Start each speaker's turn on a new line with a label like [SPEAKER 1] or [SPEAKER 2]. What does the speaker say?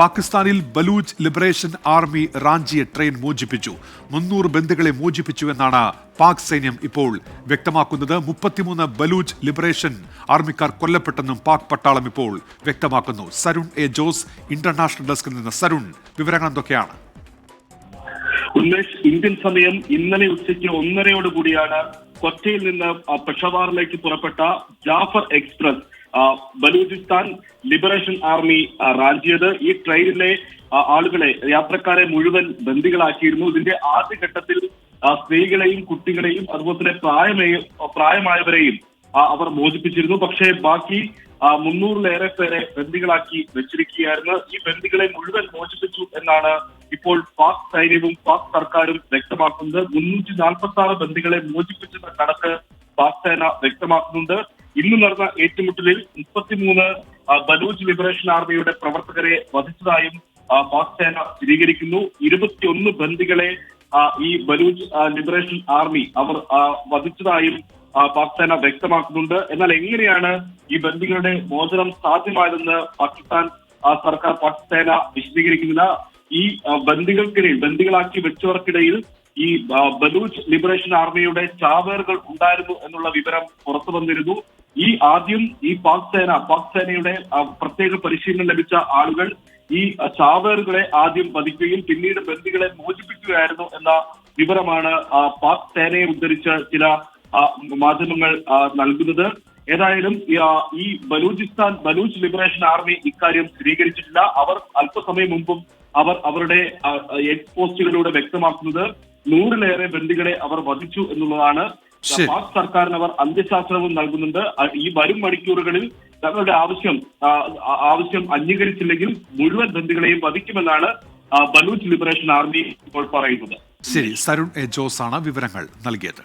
[SPEAKER 1] പാകിസ്ഥാനിൽ Baloch liberation army റാഞ്ചിയെ train മോചിപ്പിച്ചു. മുന്നൂറ് ബന്ധുക്കളെ മോചിപ്പിച്ചു എന്നാണ് പാക് സൈന്യം ഇപ്പോൾ വ്യക്തമാക്കുന്നത്. മുപ്പത്തിമൂന്ന് ബലൂച്ച് ലിബറേഷൻ ആർമിക്കാർ കൊല്ലപ്പെട്ടെന്നും പാക് പട്ടാളം ഇപ്പോൾ വ്യക്തമാക്കുന്നു. സരുൺ എ ജോസ് ഇന്റർനാഷണൽ ഡെസ്കിൽ നിന്ന് സരുൺ വിവരങ്ങൾ എന്തൊക്കെയാണ്?
[SPEAKER 2] ഉന്മേഷ് ഇന്ത്യൻ സമയം ഇന്നലെ ഉച്ചയ്ക്ക് ഒന്നരയോട് കൂടിയാണ് കൊച്ചിയിൽ നിന്ന് പെഷവാറിലേക്ക് പുറപ്പെട്ട Jaffar express Balochistan liberation army റാഞ്ചിയത്. ഈ ട്രെയിനിലെ ആളുകളെ യാത്രക്കാരെ മുഴുവൻ ബന്ദികളാക്കിയിരുന്നു. ഇതിന്റെ ആദ്യഘട്ടത്തിൽ സ്ത്രീകളെയും കുട്ടികളെയും അതുപോലെ തന്നെ പ്രായമേ പ്രായമായവരെയും അവർ മോചിപ്പിച്ചിരുന്നു. പക്ഷേ ബാക്കി മുന്നൂറിലേറെ പേരെ ബന്ദികളാക്കി വെച്ചിരിക്കുകയായിരുന്നു. ഈ ബന്ദികളെ മുഴുവൻ മോചിപ്പിച്ചു എന്നാണ് ഇപ്പോൾ പാക് സൈന്യവും പാക് സർക്കാരും വ്യക്തമാക്കുന്നത്. മുന്നൂറ്റി നാൽപ്പത്തി ആറ് ബന്ദികളെ മോചിപ്പിച്ചെന്ന കണക്ക് പാക് സേന വ്യക്തമാക്കുന്നുണ്ട്. ഇന്ന് നടന്ന ഏറ്റുമുട്ടലിൽ മുപ്പത്തിമൂന്ന് ബലൂച്ച് ലിബറേഷൻ ആർമിയുടെ പ്രവർത്തകരെ വധിച്ചതായും പാക് സേന സ്ഥിരീകരിക്കുന്നു. ഇരുപത്തിയൊന്ന് ബന്ദികളെ ഈ ബലൂച്ച് ലിബറേഷൻ ആർമി അവർ വധിച്ചതായും പാക് സേന വ്യക്തമാക്കുന്നുണ്ട്. എന്നാൽ എങ്ങനെയാണ് ഈ ബന്ദികളുടെ മോചനം സാധ്യമായതെന്ന് പാകിസ്ഥാൻ സർക്കാർ പാക് സേന വിശദീകരിക്കുന്നില്ല. ഈ ബന്ദികൾക്കിടയിൽ ബന്ദികളാക്കി വെച്ചവർക്കിടയിൽ ഈ ബലൂച്ച് ലിബറേഷൻ ആർമിയുടെ ചാവേറുകൾ ഉണ്ടായിരുന്നു എന്നുള്ള വിവരം പുറത്തു വന്നിരുന്നു. ഈ ആദ്യം ഈ പാക് സേന പാക് സേനയുടെ പ്രത്യേക പരിശീലനം ലഭിച്ച ആളുകൾ ഈ ചാവേറുകളെ ആദ്യം വധിക്കുകയും പിന്നീട് ബന്ദികളെ മോചിപ്പിക്കുകയായിരുന്നു എന്ന വിവരമാണ് പാക് സേനയെ ഉദ്ധരിച്ച് ചില മാധ്യമങ്ങൾ നൽകുന്നത് ഏതായാലും ഈ, ബലൂചിസ്ഥാൻ ബലൂച്ച് ലിബറേഷൻ ആർമി ഇക്കാര്യം സ്ഥിരീകരിച്ചിട്ടില്ല അവർ അല്പസമയം മുമ്പും അവർ അവരുടെ എക്സ് പോസ്റ്റുകളിലൂടെ വ്യക്തമാക്കുന്നത് നൂറിലേറെ ബന്ദികളെ അവർ വധിച്ചു എന്നുള്ളതാണ്. പാക് സർക്കാരിന് അവർ അന്ത്യശാസ്ത്രവും നൽകുന്നുണ്ട്. ഈ വരും മണിക്കൂറുകളിൽ തങ്ങളുടെ ആവശ്യം ആവശ്യം അംഗീകരിച്ചില്ലെങ്കിൽ മുഴുവൻ ബന്ധുക്കളെയും വധിക്കുമെന്നാണ് ബലൂച്ച് ലിബറേഷൻ ആർമി ഇപ്പോൾ പറയുന്നത്.
[SPEAKER 1] ശരി സരുൺ എ ജോസ് ആണ് വിവരങ്ങൾ നൽകിയത്.